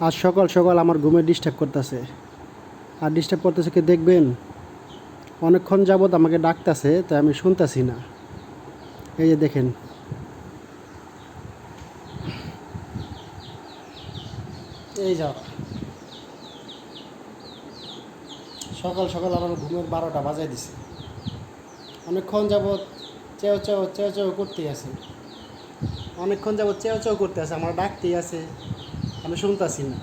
আজ সকাল সকাল আমার ঘুমে ডিস্টার্ব করতেছে। আর ডিস্টার্ব করতেছে কি দেখবেন? অনেকক্ষণ যাবৎ আমাকে ডাকতেছে, তাই আমি শুনতেছি না। এই যে দেখেন। এই যাও। সকাল সকাল আমার ঘুমের বারোটা বাজায় দিছে। অনেকক্ষণ যাবৎ চেও চেও চেও চেও করতেই আছে। অনেকক্ষণ যাবৎ চেও চেও করতে আছে আমার ডাকতেই আছে। আমি শুনতেছি না।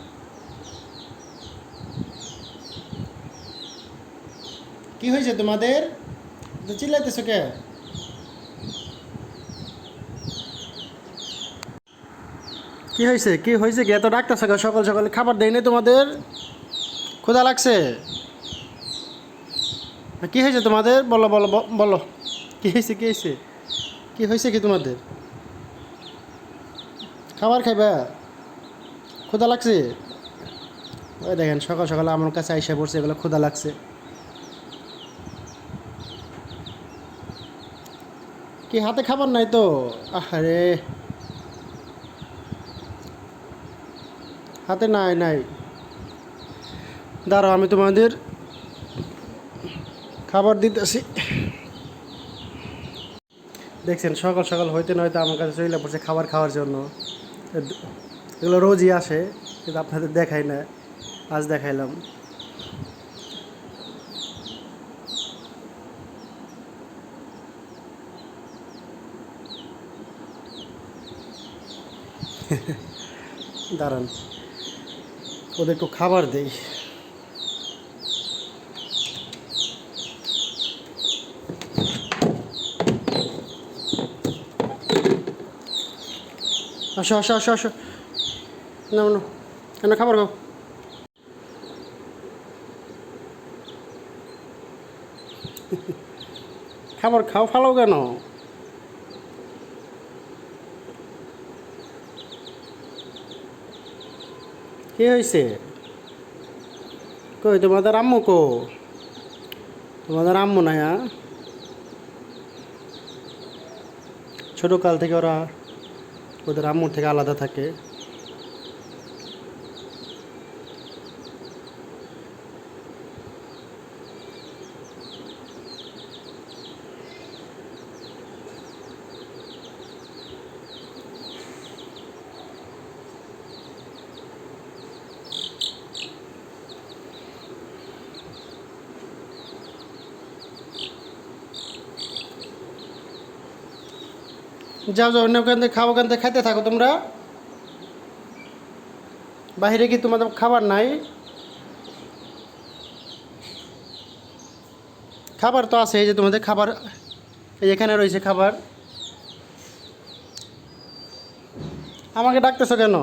কি হয়েছে তোমাদের? তো চিল্লাইতেছো কে কি হয়েছে? কি হয়েছে কি? এত ডাকতেছো কে সকাল সকালে খাবার দেয়নি তোমাদের? ক্ষুধা লাগছে? কি হয়েছে তোমাদের? বলো বলো বলো। কি হয়েছে কি হয়েছে? কি হয়েছে কি তোমাদের? খাবার খাইবা? ক্ষুধা লাগছে? ওই দেখেন, সকাল সকাল আমার কাছে আইসা পড়ছে, এগুলো ক্ষুধা লাগছে। কি হাতে খাবার নাই তো? আরে হাতে নাই নাই। দাঁড়াও, আমি তোমাদের খাবার দিতেছি। দেখছেন, সকাল সকাল হইতে না হইতে আমার কাছে চলে পড়ছে খাবার খাওয়ার জন্য। এগুলো রোজই আসে, কিন্তু আপনাদের দেখাই না। আজ দেখাইলাম। দাঁড়ান, ওদের একটু খাবার দেই। আসো আসো আসো আসো। না না। কেন খাবার খাও। খাবার খাও ফালাও কেন? কি হয়েছে কই, তোমাদের আম্মু কো? তোমাদের আম্মু না হ্যাঁ ছোটো কাল থেকে ওরা ওদের আম্মুর থেকে আলাদা থাকে। যাও যাও অন্য ওখান থেকে খাও ওখান থেকে খাইতে থাকো তোমরা? বাইরে কি তোমাদের খাবার নাই? খাবার তো আছে, এই যে তোমাদের খাবার এখানে রয়েছে খাবার। আমাকে ডাকতেছো কেন?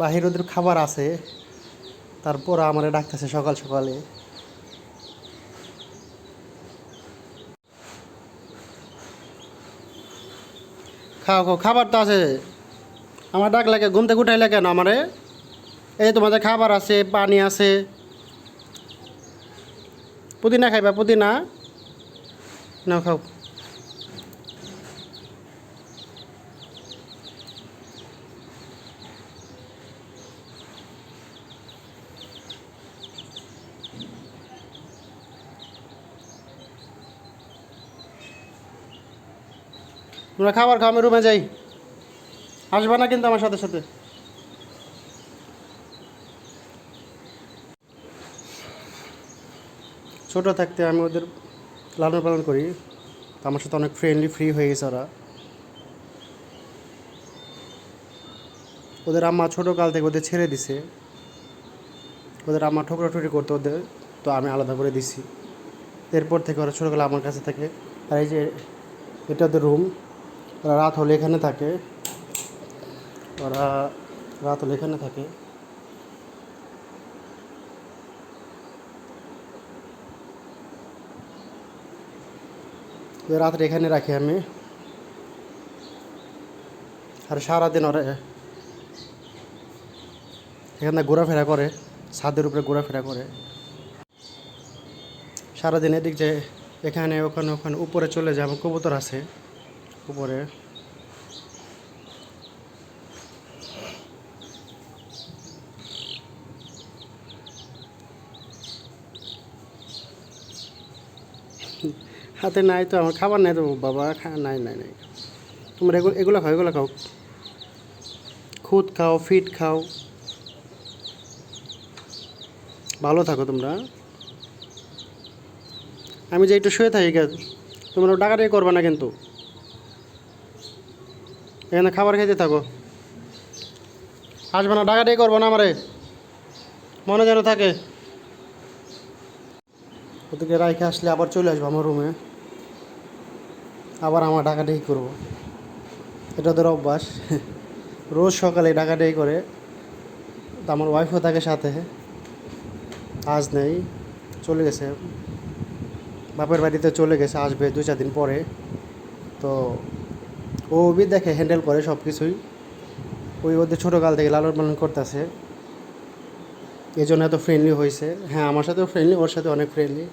বাহির ওদের খাবার আছে, তারপর আমারে ডাকতেছে সকাল সকালে। খাও খাও, খাবার তো আছে। আমার ডাক লাগে, ঘুম থেকে উঠাইলে কেন আমারে? এই তোমাদের খাবার আছে, পানি আছে। পুদিনা খাইবা, পুদিনা? না খাও। তোমরা খাবার খাও, আমি রুমে যাই। আসবা না কিন্তু আমার সাথে সাথে। ছোটো থাকতে আমি ওদের লালন পালন করি। তো আমার সাথে অনেক ফ্রেন্ডলি ফ্রি হয়ে গেছে ওরা। ওদের আম্মা ছোটো কাল থেকে ওদের ছেড়ে দিছে। ওদের আম্মা ঠোকরা ঠোকরাঠুরি করতো ওদের, তো আমি আলাদা করে দিছি। এরপর থেকে ওরা ছোটোকালে আমার কাছে থাকে। আর এই যে, এটা ওদের রুম ওরা রাত হলে এখানে থাকে। ওরা রাত হলে এখানে থাকে। রাত্রে এখানে রাখি আমি। আর সারাদিন ওরা এখানে ঘোরাফেরা করে, ছাদের উপরে ঘোরাফেরা করে। সারাদিন এদিক যে এখানে, ওখানে ওখানে, উপরে চলে যায়, আমার কবুতর আছে। উপরে হাতে নাই তো, আমার খাবার নাই তো, বাবা নাই নাই নাই। তোমরা এগুলো এগুলো খাও এগুলো খাও। খুদ খাও ফিট খাও। ভালো থাকো তোমরা। আমি যে একটু শুয়ে থাকি, তোমরা ডাকাটাই করবা না কিন্তু। এখানে খাবার খেতে থাকো। আসবে না ডাকাটাই করব না আমারে। মনে যেন থাকে। ওদিকে রাইখে আসলে আবার চলে আসব আমার রুমে আবার আমার ডাকাডাকি করব। এটা ওদের অভ্যাস। রোজ সকালে ডাকাডাকি করে। আমার ওয়াইফও থাকে সাথে। আজ নেই, চলে গেছে। বাপের বাড়িতে চলে গেছে, আসবে দু চার দিন পরে। তো ও বি দেখে হ্যান্ডেল করে সব কিছুই ওই ওদের ছোটোকাল থেকে লালন পালন করতেছে। এই জন্য এত ফ্রেন্ডলি হয়েছে। হ্যাঁ আমার সাথেও ফ্রেন্ডলি ওর সাথে অনেক ফ্রেন্ডলি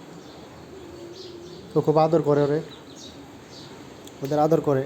ও খুব আদর করে ওরে। ওদের আদর করে।